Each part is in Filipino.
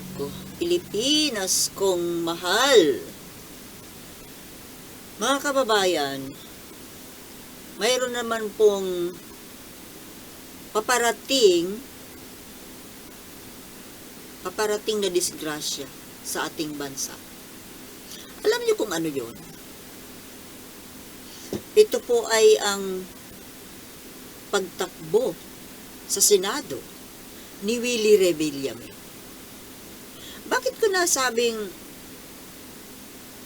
Nako, Pilipinas kong mahal. Mga kababayan, mayroon naman pong paparating paparating na disgrasya sa ating bansa. Alam niyo kung ano yon? Ito po ay ang pagtakbo sa Senado ni Willie Revillame. Bakit ko nasabing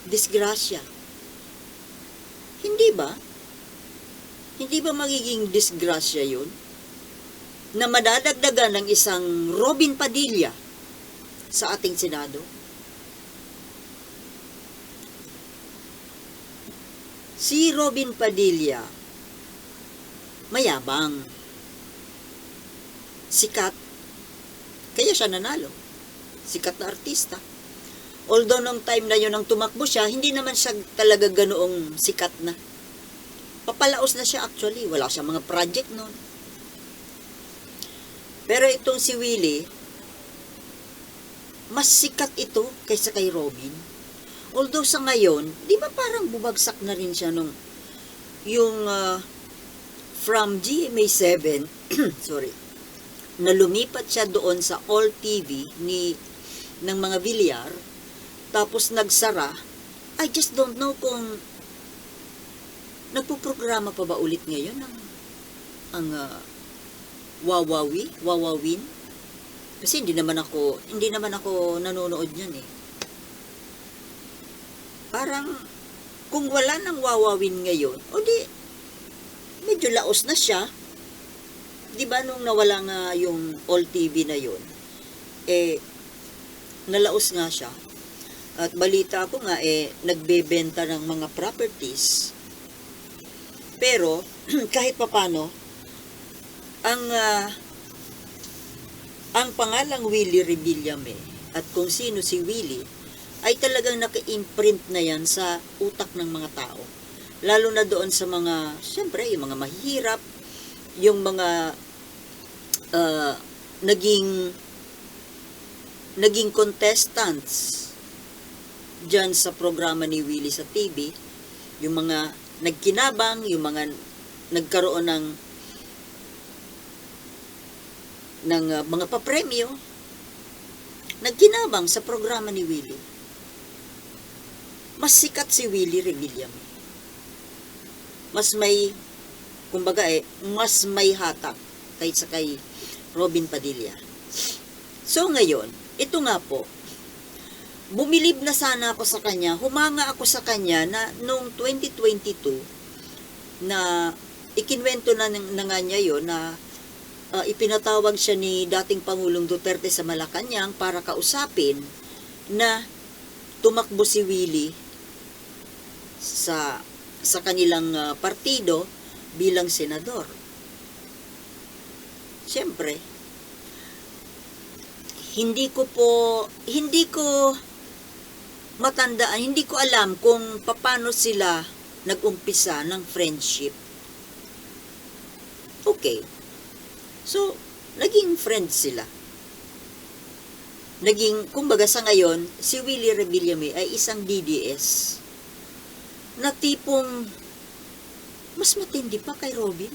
disgrasya? Hindi ba? Hindi ba magiging disgrasya yun? Na madadagdagan ng isang Robin Padilla sa ating Senado? Si Robin Padilla, mayabang, sikat, kaya siya nanalo. Sikat na artista. Although nung time na yun nang tumakbo siya, hindi naman siya talaga ganoong sikat na. Papalaos na siya actually. Wala siyang mga project noon. Pero itong si Willie, mas sikat ito kaysa kay Robin. Although sa ngayon, di ba parang bumagsak na rin siya nung yung ah, from GMA 7, sorry, na lumipat siya doon sa All TV ni ng mga Villar tapos nagsara I just don't know kung nagpo-programa pa ba ulit ngayon ang ang ah, Wawawi, Wawawin? Kasi hindi naman ako hindi naman ako nanonood niyan eh. Parang kung wala nang Wawawin ngayon o di medyo laos na siya. Di ba nung nawala nga yung All TV na yun, eh, nalaos nga siya. At balita ko nga, eh, nagbebenta ng mga properties. Pero, kahit papano, ang, ah, ang pangalang Willie Revillame at kung sino si Willie, ay talagang naka-imprint na yan sa utak ng mga tao. Lalo na doon sa mga, siyempre, yung mga mahihirap, yung mga uh, naging naging contestants dyan sa programa ni Willie sa TV, yung mga nagkinabang, yung mga nagkaroon ng ng uh, mga papremyo, nagkinabang sa programa ni Willie. Mas sikat si Willie Revillame. Mas may kumbaga eh, mas may hatak kaysa kay Robin Padilla. So ngayon, ito nga po, bumilib na sana ako sa kanya, humanga ako sa kanya na noong 2022 na ikinwento na, na nga niya yon na uh, ipinatawag siya ni dating Pangulong Duterte sa Malacanang para kausapin na tumakbo si Willie sa sa kanilang uh, partido bilang senador. Siyempre, hindi ko po, hindi ko matandaan, hindi ko alam kung paano sila nag-umpisa ng friendship. Okay. So, naging friends sila. Naging, kumbaga sa ngayon, si Willie Revillame ay isang DDS na tipong mas matindi pa kay Robin.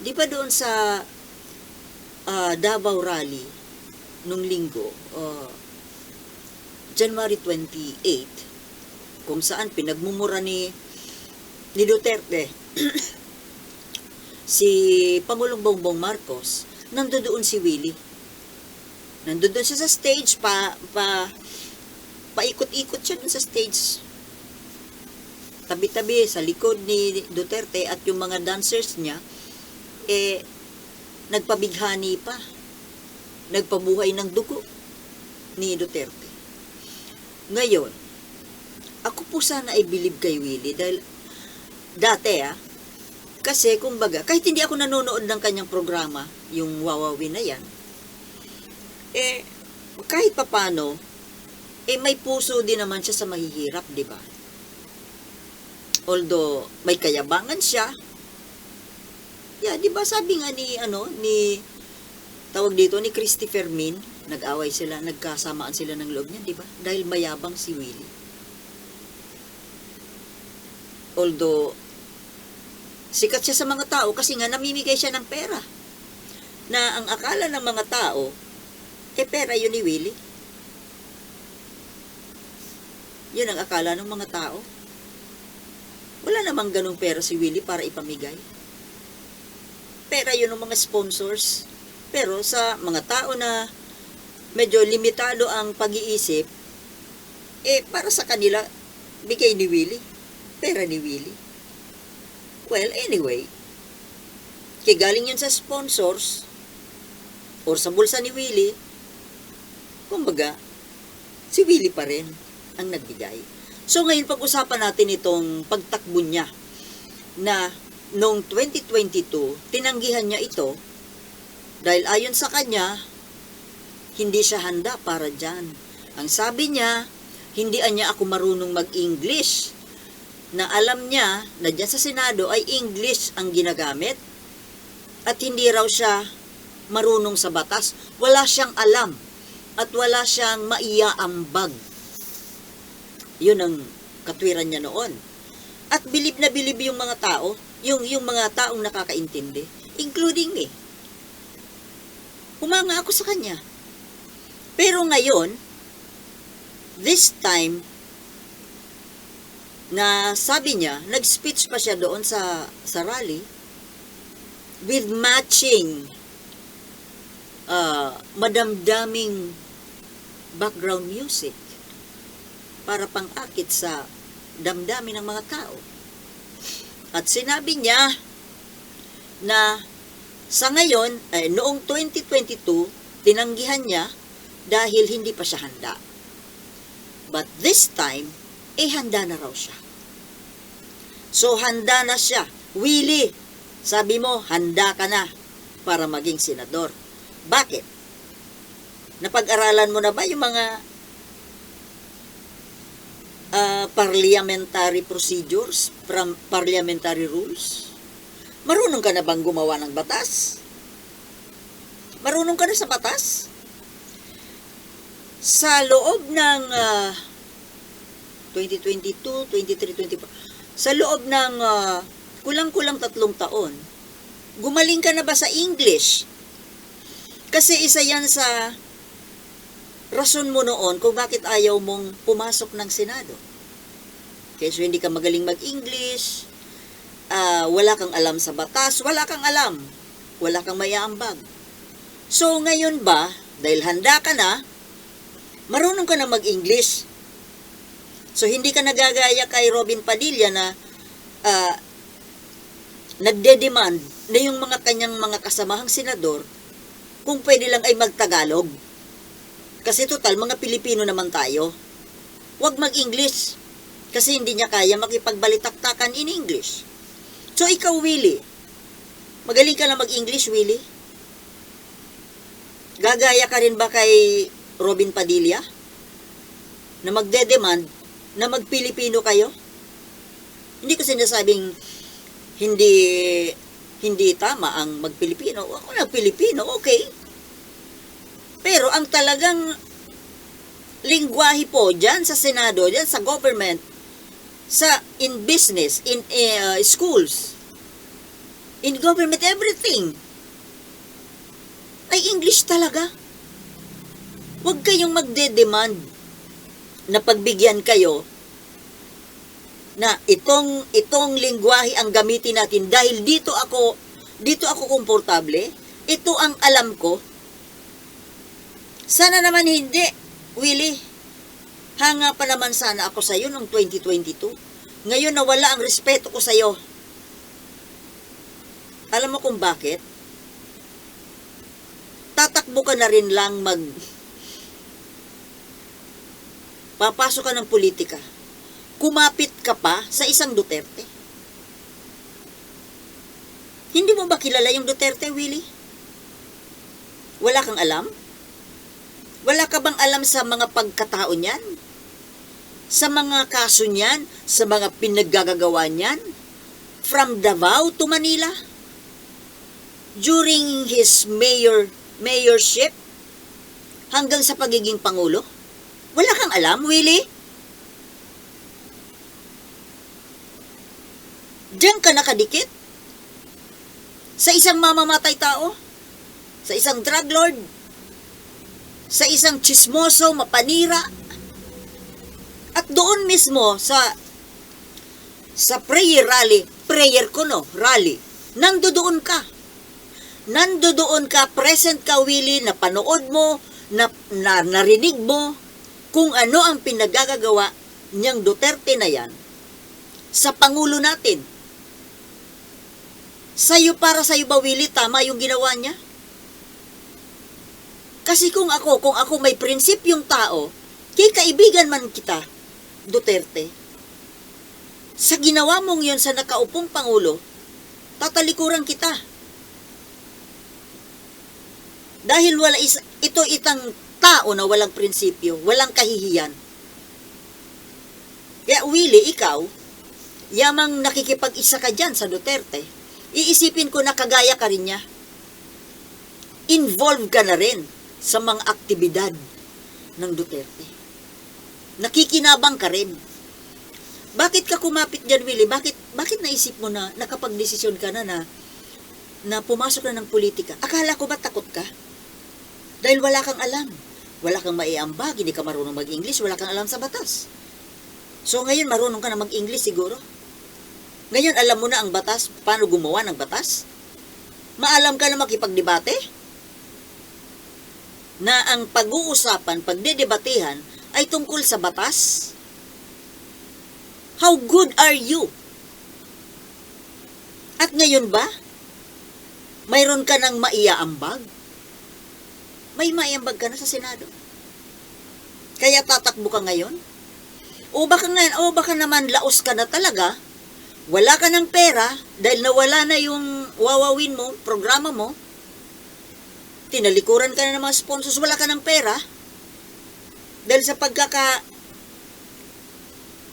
Di ba doon sa uh, Davao Rally nung linggo, uh, January 28, kung saan pinagmumura ni ni Duterte si Pangulong Bongbong Marcos, nandoon si Willie. Nandoon siya sa stage pa pa paikot-ikot siya sa stage tabi-tabi sa likod ni Duterte at yung mga dancers niya, eh, nagpabighani pa. Nagpabuhay ng dugo ni Duterte. Ngayon, ako po sana ay bilib kay Willie dahil dati ah, kasi kumbaga, kahit hindi ako nanonood ng kanyang programa, yung Wawawi na yan, eh, kahit papano, eh may puso din naman siya sa mahihirap, di ba? Although may kayabangan siya. Yeah, 'di ba sabi nga ni ano ni tawag dito ni Christopher Min, nag-away sila, nagkasamaan sila ng loob niya, di ba? Dahil mayabang si Willie. Although, sikat siya sa mga tao kasi nga namimigay siya ng pera. Na ang akala ng mga tao, eh pera yun ni Willie. Yun ang akala ng mga tao. Wala namang ganong pera si Willie para ipamigay. Pera yun ng mga sponsors. Pero sa mga tao na medyo limitado ang pag-iisip, eh para sa kanila, bigay ni Willie. Pera ni Willie. Well, anyway, kaya galing yun sa sponsors or sa bulsa ni Willie, kumbaga, si Willie pa rin ang nagbigay. So ngayon pag-usapan natin itong pagtakbo niya na noong 2022, tinanggihan niya ito dahil ayon sa kanya, hindi siya handa para dyan. Ang sabi niya, hindi niya ako marunong mag-English. Na alam niya na dyan sa Senado ay English ang ginagamit at hindi raw siya marunong sa batas. Wala siyang alam at wala siyang maiaambag. Yun ang katwiran niya noon. At bilib na bilib yung mga tao, yung, yung mga taong nakakaintindi, including me. Humanga ako sa kanya. Pero ngayon, this time, na sabi niya, nag-speech pa siya doon sa, sa rally, with matching uh, madamdaming background music para pang-akit sa damdamin ng mga tao. At sinabi niya na sa ngayon, eh, noong 2022, tinanggihan niya dahil hindi pa siya handa. But this time, eh handa na raw siya. So handa na siya. Willie, sabi mo, handa ka na para maging senador. Bakit? Napag-aralan mo na ba yung mga uh, parliamentary procedures, parliamentary rules? Marunong ka na bang gumawa ng batas? Marunong ka na sa batas? Sa loob ng uh, 2022, 23, 24, sa loob ng uh, kulang-kulang tatlong taon, gumaling ka na ba sa English? Kasi isa yan sa rason mo noon kung bakit ayaw mong pumasok ng Senado. Kaya so hindi ka magaling mag-English, uh, wala kang alam sa batas, wala kang alam, wala kang mayaambag. So ngayon ba, dahil handa ka na, marunong ka na mag-English. So hindi ka nagagaya kay Robin Padilla na uh, nagde-demand na yung mga kanyang mga kasamahang senador kung pwede lang ay magtagalog. Kasi total, mga Pilipino naman tayo. Huwag mag-English. Kasi hindi niya kaya makipagbalitaktakan in English. So, ikaw, Willie, magaling ka na mag-English, Willie? Gagaya ka rin ba kay Robin Padilla? Na magde-demand na mag-Pilipino kayo? Hindi ko sinasabing hindi hindi tama ang mag-Pilipino. Ako nag-Pilipino, okay. Pero ang talagang lingwahe po dyan sa Senado, dyan sa government, sa in business, in uh, schools, in government, everything, ay English talaga. Huwag kayong magde-demand na pagbigyan kayo na itong itong lingwahe ang gamitin natin dahil dito ako dito ako komportable. Ito ang alam ko. Sana naman hindi, Willie. Hanga pa naman sana ako sa iyo noong 2022. Ngayon nawala ang respeto ko sa iyo. Alam mo kung bakit? Tatakbo ka na rin lang mag papasok ka ng politika kumapit ka pa sa isang Duterte? Hindi mo ba kilala yung Duterte, Willie? Wala kang alam? Wala ka bang alam sa mga pagkatao niyan? Sa mga kaso niyan? Sa mga pinaggagawa niyan? From Davao to Manila? During his mayor mayorship, hanggang sa pagiging pangulo? Wala kang alam, Willie? Diyan ka nakadikit? Sa isang mamamatay tao? Sa isang drug lord? Sa isang chismoso, mapanira? At doon mismo sa sa prayer rally, prayer ko no, rally, nandoon ka. Nandoon ka, present ka, Willie, na panood mo, na, na narinig mo, kung ano ang pinagagagawa niyang Duterte na yan sa Pangulo natin. Sa'yo para sa'yo ba, Willie, tama yung ginawa niya? Kasi kung ako, kung ako may prinsipyong tao, kay kaibigan man kita, Duterte, sa ginawa mong yon sa nakaupong Pangulo, tatalikuran kita. Dahil wala is, ito itang tao na walang prinsipyo, walang kahihiyan. Kaya Willie, ikaw, yamang nakikipag-isa ka dyan sa Duterte, iisipin ko na kagaya ka rin niya. Involved ka na rin sa mga aktibidad ng Duterte. Nakikinabang ka rin. Bakit ka kumapit dyan, Willie? Bakit, bakit naisip mo na nakapag-desisyon ka na na na pumasok na ng politika? Akala ko ba takot ka? Dahil wala kang alam. Wala kang maiambag, hindi ka marunong mag-English, wala kang alam sa batas. So ngayon marunong ka na mag-English siguro. Ngayon alam mo na ang batas, paano gumawa ng batas? Maalam ka na makipagdebate? Na ang pag-uusapan, pagdedebatehan ay tungkol sa batas? How good are you? At ngayon ba? Mayroon ka ng maiaambag? May maiambag ka na sa Senado. Kaya tatakbo ka ngayon? O baka, ngayon, o baka naman laos ka na talaga, wala ka ng pera dahil nawala na yung wawawin mo, programa mo, tinalikuran ka na ng mga sponsors, wala ka ng pera, dahil sa pagkaka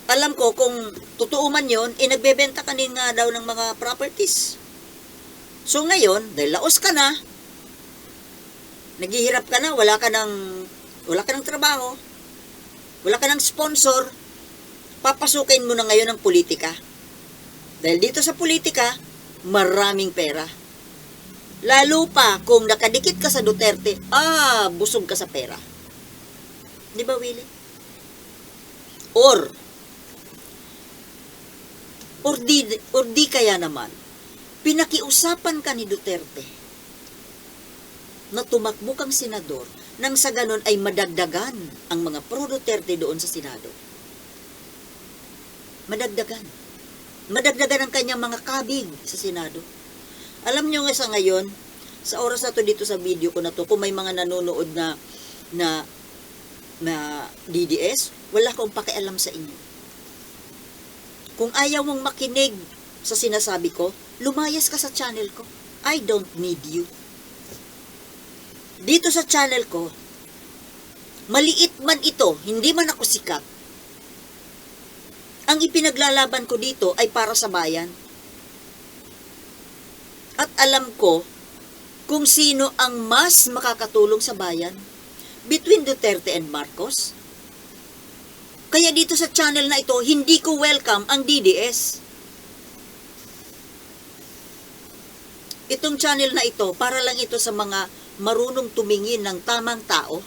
alam ko kung totoo man yon, eh nagbebenta ka nga daw ng mga properties. So ngayon, dahil laos ka na, naghihirap ka na, wala ka ng, wala ka ng trabaho, wala ka ng sponsor, papasukin mo na ngayon ang politika. Dahil dito sa politika, maraming pera. Lalo pa kung nakadikit ka sa Duterte, ah, busog ka sa pera. Di ba, Willie? Or, or di, or di kaya naman, pinakiusapan ka ni Duterte na tumakbo kang senador nang sa ganon ay madagdagan ang mga pro-Duterte doon sa Senado. Madagdagan. Madagdagan ang kanyang mga kabig sa Senado. Alam nyo nga sa ngayon, sa oras na to dito sa video ko na to, kung may mga nanonood na na na DDS, wala akong pakialam sa inyo. Kung ayaw mong makinig sa sinasabi ko, lumayas ka sa channel ko. I don't need you. Dito sa channel ko, maliit man ito, hindi man ako sikat, ang ipinaglalaban ko dito ay para sa bayan. At alam ko kung sino ang mas makakatulong sa bayan between Duterte and Marcos. Kaya dito sa channel na ito, hindi ko welcome ang DDS. Itong channel na ito, para lang ito sa mga marunong tumingin ng tamang tao.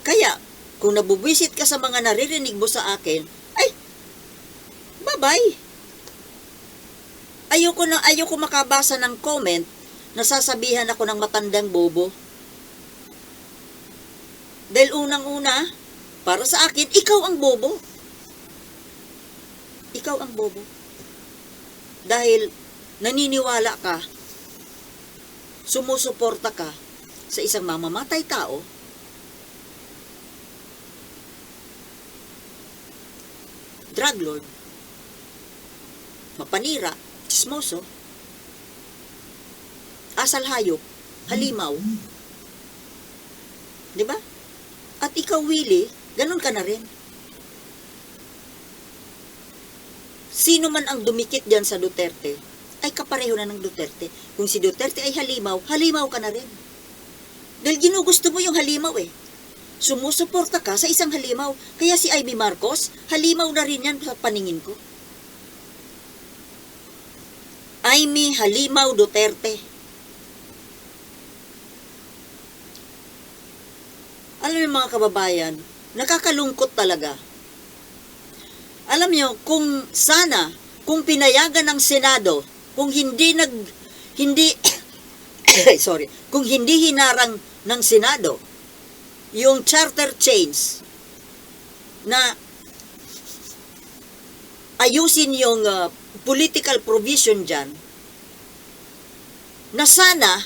Kaya, kung nabubwisit ka sa mga naririnig mo sa akin, ay, bye-bye. Ayoko na, ayoko makabasa ng comment na sasabihan ako ng matandang bobo. Dahil unang-una, para sa akin, ikaw ang bobo. Ikaw ang bobo. Dahil naniniwala ka, sumusuporta ka sa isang mamamatay tao, drug lord, mapanira, chismoso, asal hayop, halimaw, di ba? At ikaw, Willie, ganun ka na rin. Sino man ang dumikit diyan sa Duterte, ay kapareho na ng Duterte. Kung si Duterte ay halimaw, halimaw ka na rin. Dahil ginugusto mo yung halimaw eh. Sumusuporta ka sa isang halimaw. Kaya si Ivy Marcos, halimaw na rin yan sa paningin ko. Amy Halimaw Duterte. Alam niyo mga kababayan, nakakalungkot talaga. Alam niyo, kung sana, kung pinayagan ng Senado, kung hindi nag, hindi, sorry, kung hindi hinarang ng Senado, yung charter change na ayusin yung uh, political provision dyan, na sana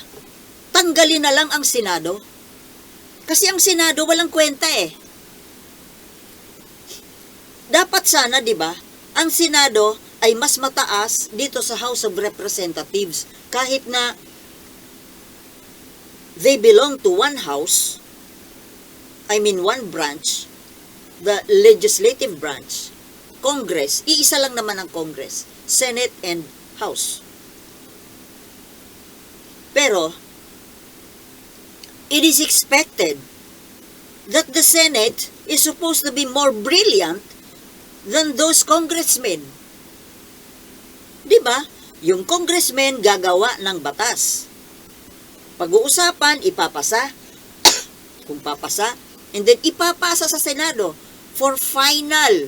tanggalin na lang ang Senado. Kasi ang Senado walang kwenta eh. Dapat sana, di ba, ang Senado ay mas mataas dito sa House of Representatives kahit na they belong to one house, I mean one branch, the legislative branch, Congress, iisa lang naman ang Congress, Senate and House. Pero, it is expected that the Senate is supposed to be more brilliant than those congressmen. Di ba? Yung congressmen gagawa ng batas. Pag-uusapan, ipapasa. Kung papasa, and then ipapasa sa Senado for final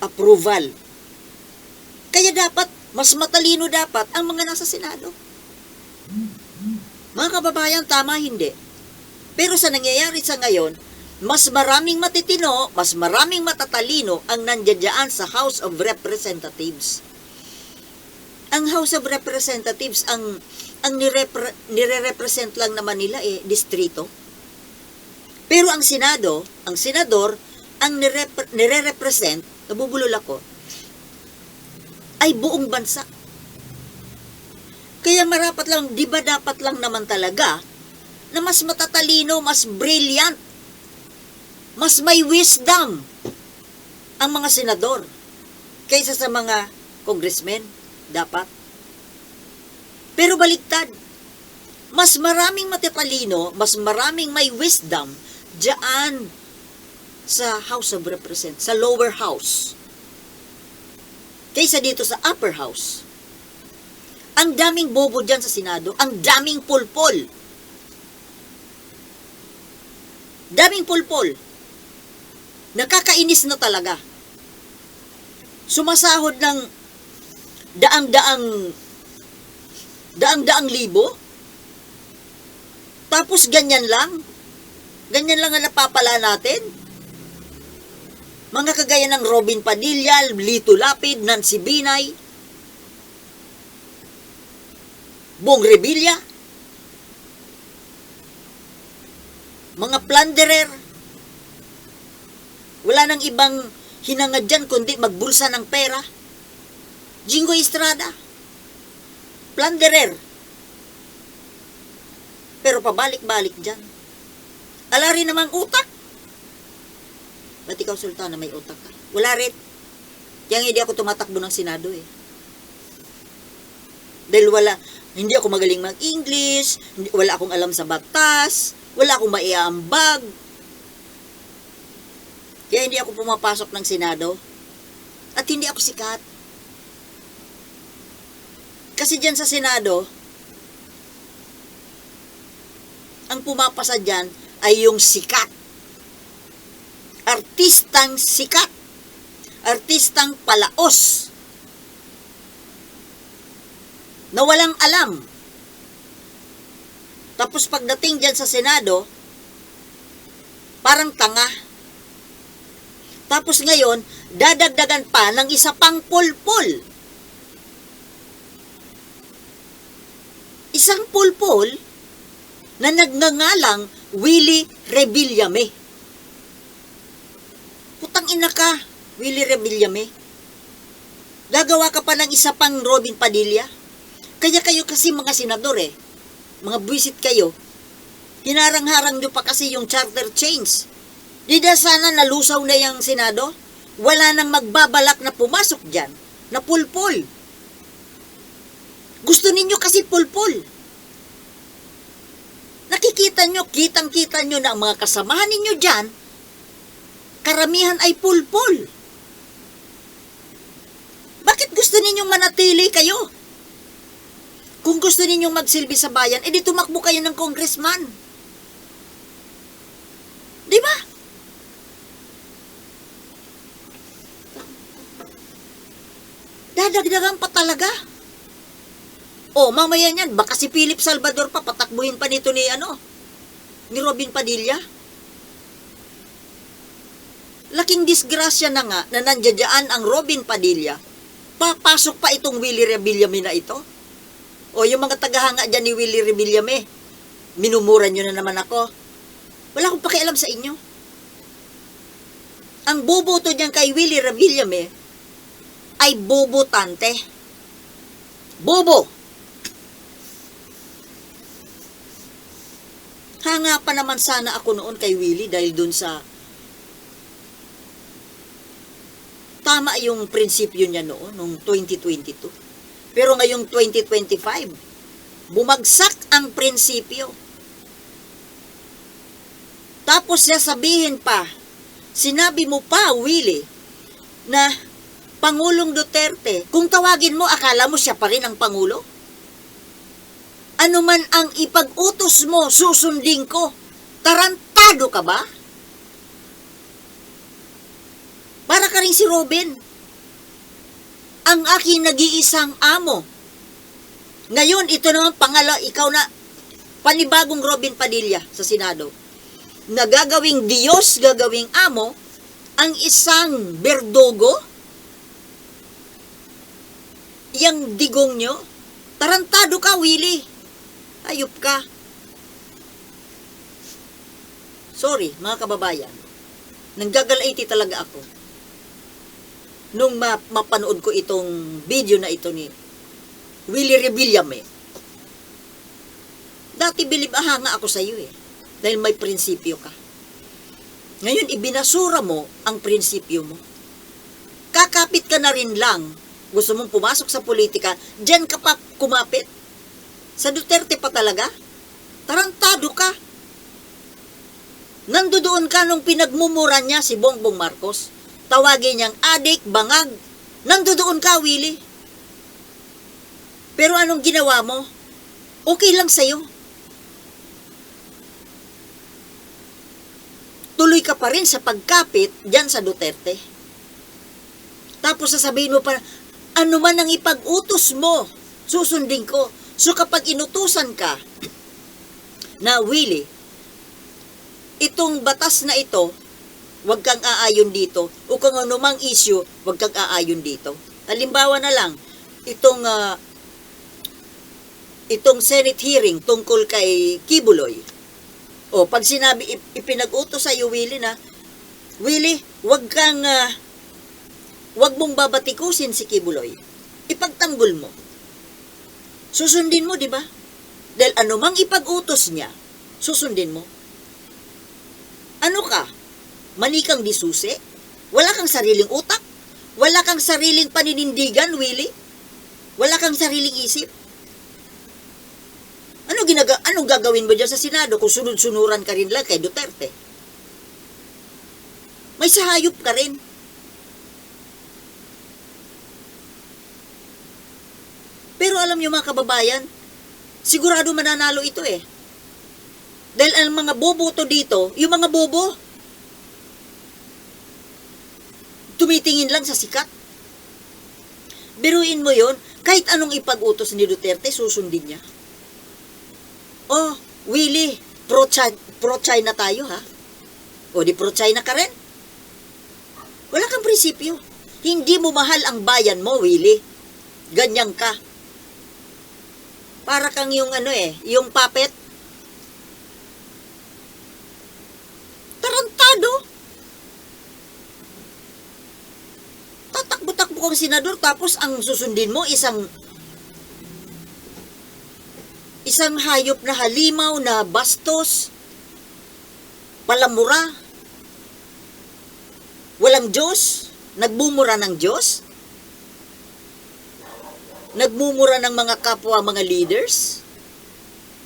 approval. Dapat, mas matalino dapat ang mga nasa Senado. Mga kababayan, tama hindi. Pero sa nangyayari sa ngayon, mas maraming matitino, mas maraming matatalino ang nandiyan sa House of Representatives. Ang House of Representatives, ang, ang nirepre, nire-represent lang naman nila eh, distrito. Pero ang Senado, ang Senador, ang nire- nire-represent, nabubulol ako, ay buong bansa. Kaya marapat lang, di ba dapat lang naman talaga na mas matatalino, mas brilliant, mas may wisdom ang mga senador kaysa sa mga congressmen, dapat. Pero baliktad, mas maraming matatalino, mas maraming may wisdom diyan sa House of Representatives, sa lower house, kaysa dito sa upper house. Ang daming bobo dyan sa Senado, ang daming pulpol. Daming pulpol. Nakakainis na talaga. Sumasahod ng daang-daang daang-daang libo. Tapos ganyan lang. Ganyan lang ang napapala natin. Mga kagaya ng Robin Padilla, Lito Lapid, Nancy Binay, Bong Revilla, mga plunderer, wala nang ibang hinangad dyan kundi magbulsa ng pera. Jingo Estrada, plunderer. Pero pabalik-balik dyan. Ala rin namang utak. Ba't ikaw, Sultana, may utak ka? Wala rin. Kaya hindi ako tumatakbo ng Senado eh. Dahil wala, hindi ako magaling mag-English, wala akong alam sa batas, wala akong maiambag. Kaya hindi ako pumapasok ng Senado. At hindi ako sikat. Kasi dyan sa Senado, ang pumapasa dyan ay yung sikat. Artistang sikat. Artistang palaos. Na walang alam. Tapos pagdating dyan sa Senado, parang tanga. Tapos ngayon, dadagdagan pa ng isa pang pulpul. Isang pulpul na nagngangalang Willie Rebillame. Putang ina ka, Willie Rebillame. Gagawa ka pa ng isa pang Robin Padilla. Kaya kayo kasi mga senador eh, mga buwisit kayo, hinarang-harang nyo pa kasi yung charter change. Di na sana nalusaw na yung Senado? Wala nang magbabalak na pumasok dyan, na pulpul. Gusto ninyo kasi pulpul. Nakikita nyo, kitang-kita nyo na mga kasamahan ninyo dyan, karamihan ay pulpul. Bakit gusto ninyong manatili kayo? Kung gusto ninyong magsilbi sa bayan, edi tumakbo kayo ng congressman. Di ba? Dadagdagan pa talaga. O, mamaya niyan, baka si Philip Salvador pa, patakbuhin pa nito ni, ano, ni Robin Padilla. Laking disgrasya na nga na nandiyadyaan ang Robin Padilla, papasok pa itong Willie Revillame na ito. O, yung mga tagahanga dyan ni Willie Revillame, minumura nyo na naman ako. Wala akong pakialam sa inyo. Ang boboto niyan kay Willie Revillame ay bobotante. Bobo! Hanga pa naman sana ako noon kay Willie dahil dun sa tama yung prinsipyo niya noon, noong 2022. Pero ngayong 2025, bumagsak ang prinsipyo. Tapos sasabihin pa, sinabi mo pa, Willie, na Pangulong Duterte, kung tawagin mo, akala mo siya pa rin ang Pangulo? Ano man ang ipag-utos mo, susundin ko. Tarantado ka ba? Para ka rin si Robin. Ang aking nag-iisang amo. Ngayon, ito naman pangala, ikaw na, panibagong Robin Padilla sa Senado. Nagagawing Diyos, gagawing amo, ang isang berdogo, yang digong nyo, tarantado ka, Willie. Ayop ka. Sorry, mga kababayan. Nanggagalaiti talaga ako. Nung ma- mapanood ko itong video na ito ni Willie Revillame. Dati bilibahanga ako sa iyo eh. Dahil may prinsipyo ka. Ngayon, ibinasura mo ang prinsipyo mo. Kakapit ka na rin lang. Gusto mong pumasok sa politika, dyan ka pa kumapit. Sa Duterte pa talaga? Tarantado ka. Nandoon ka nung pinagmumura niya si Bongbong Marcos. Tawagin niyang adik, bangag. Nandoon ka, Willie. Pero anong ginawa mo? Okay lang sa'yo. Tuloy ka pa rin sa pagkapit dyan sa Duterte. Tapos sasabihin mo pa, ano man ang ipag-utos mo, susundin ko. So kapag inutusan ka na Willie, itong batas na ito, huwag kang aayon dito. O kung anumang issue, huwag kang aayon dito. Halimbawa na lang, itong ah, itong Senate hearing tungkol kay Kibuloy. O pag sinabi ip- ipinag-utos sa iyo Willie na Willie, huwag kang ah, huwag mong babatikusin si Kibuloy. Ipagtanggol mo. Susundin mo, di ba? Dahil anumang ipag-utos niya, susundin mo. Ano ka? Manikang disusi? Wala kang sariling utak? Wala kang sariling paninindigan, Willie? Wala kang sariling isip? Ano ginaga anong gagawin mo diyan sa Senado kung sunod-sunuran ka rin lang kay Duterte? May sahayop ka rin. Pero alam niyo mga kababayan, sigurado mananalo ito eh. Dahil ang mga boboto dito, yung mga bobo, tumitingin lang sa sikat. Biruin mo yon kahit anong ipag-utos ni Duterte, susundin niya. Oh, Willie, pro-China pro tayo ha? O di pro-China ka rin? Wala kang prinsipyo. Hindi mo mahal ang bayan mo, Willie. Ganyan ka. Para kang yung ano eh, yung puppet. Tarantado. Tatakbo-takbo kang senador tapos ang susundin mo isang isang hayop na halimaw na bastos, palamura, walang Diyos, nagbumura ng Diyos. Nagmumura ng mga kapwa mga leaders?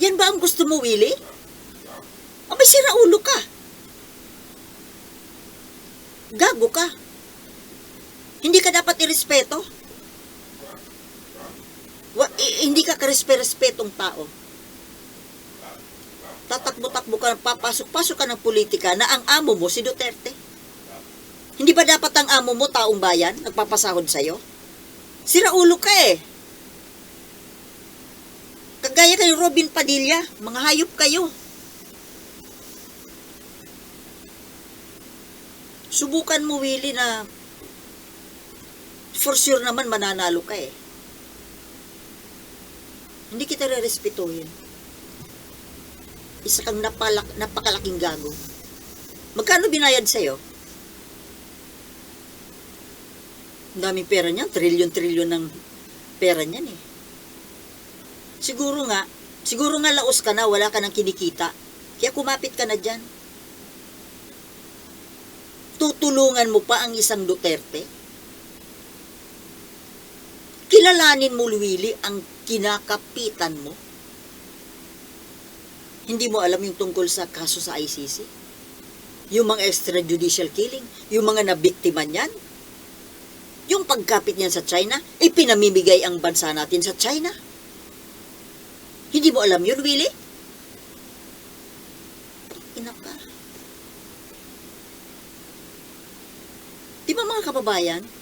Yan ba ang gusto mo, Willie? Abay, sira ulo ka. Gago ka. Hindi ka dapat irespeto. Wa, i- hindi ka karespe-respetong tao. Tatakbo-takbo ka, papasok-pasok ka ng politika na ang amo mo si Duterte. Hindi ba dapat ang amo mo taong bayan, nagpapasahod sa'yo? Sira ulo ka eh. Kagaya kay Robin Padilla, mga hayop kayo. Subukan mo, Willie, na for sure naman mananalo ka eh. Hindi kita re-respetuhin. Isa kang napalak, napakalaking gago. Magkano binayad sa'yo? Ang daming pera niyan, trilyon-trilyon ng pera niyan eh. Siguro nga, siguro nga laos ka na, wala ka nang kinikita. Kaya kumapit ka na dyan. Tutulungan mo pa ang isang Duterte? Kilalanin mo, Willie, ang kinakapitan mo? Hindi mo alam yung tungkol sa kaso sa ICC? Yung mga extrajudicial killing? Yung mga nabiktima niyan? Yung pagkapit niyan sa China, ipinamimigay ang bansa natin sa China? Hindi mo alam yun, Willie? Ina ka. Di ba mga kababayan?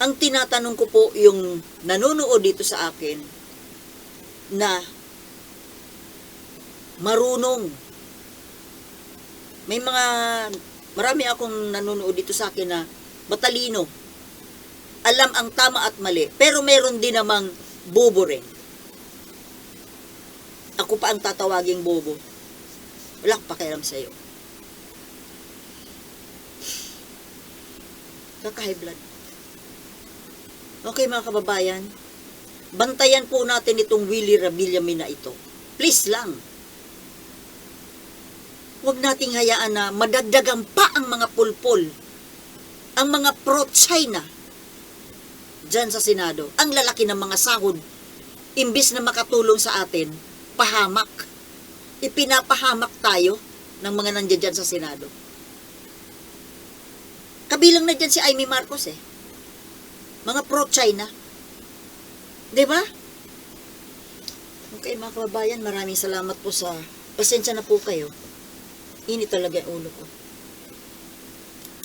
Ang tinatanong ko po yung nanonood dito sa akin na marunong. May mga, marami akong nanonood dito sa akin na matalino. Alam ang tama at mali. Pero meron din namang bobo rin. Ako pa ang tatawaging bobo. Wala akong pakialam sa'yo. Kaka-high blood. Okay mga kababayan, bantayan po natin itong Willie Rabillamin na ito. Please lang. Huwag nating hayaan na madagdagan pa ang mga pulpol, ang mga pro-China dyan sa Senado. Ang lalaki ng mga sahod, imbis na makatulong sa atin, pahamak. Ipinapahamak tayo ng mga nandiyan dyan sa Senado. Kabilang na dyan si Amy Marcos eh. Mga pro-China. 'Di ba? Okay mga kababayan, maraming salamat po sa pasensya na po kayo. Init talaga ulo ko.